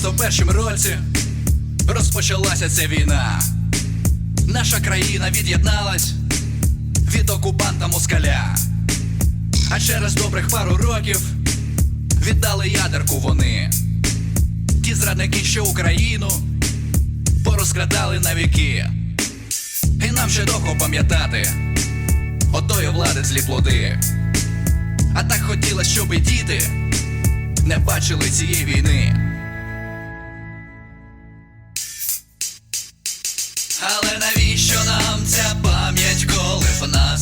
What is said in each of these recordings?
91-му році розпочалася ця війна. Наша країна від'єдналась від окупанта москаля. А через добрих пару років віддали ядерку вони. Ті зрадники, що Україну порозкрадали на віки. І нам ще довго пам'ятати отої влади злі плоди. А так хотілося, щоб і діти не бачили цієї війни.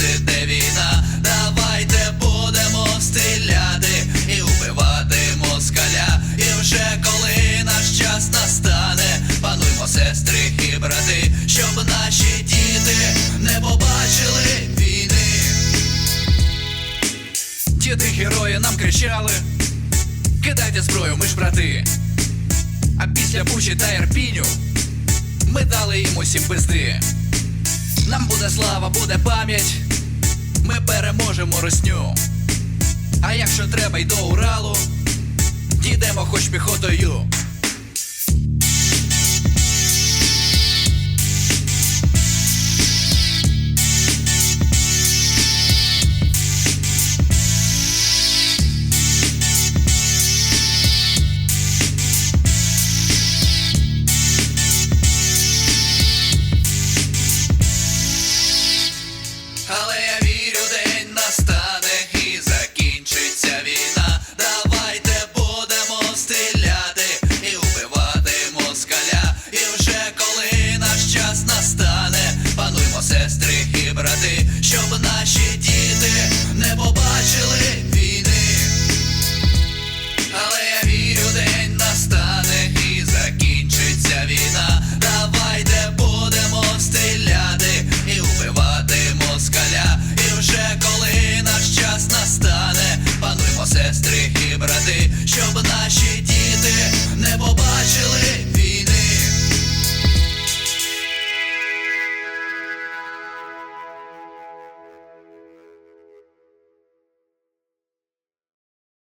В нас війна? Давайте будемо стріляти і убивати москаля. І вже коли наш час настане, пануймо сестри і брати, щоб наші діти не побачили війни. Діти герої нам кричали, кидайте зброю, ми ж брати. А після Бучі та Ірпіню ми дали їм усім пизди. Нам буде слава, буде пам'ять, ми переможемо росню. А якщо треба й до Уралу, дійдемо хоч піхотою.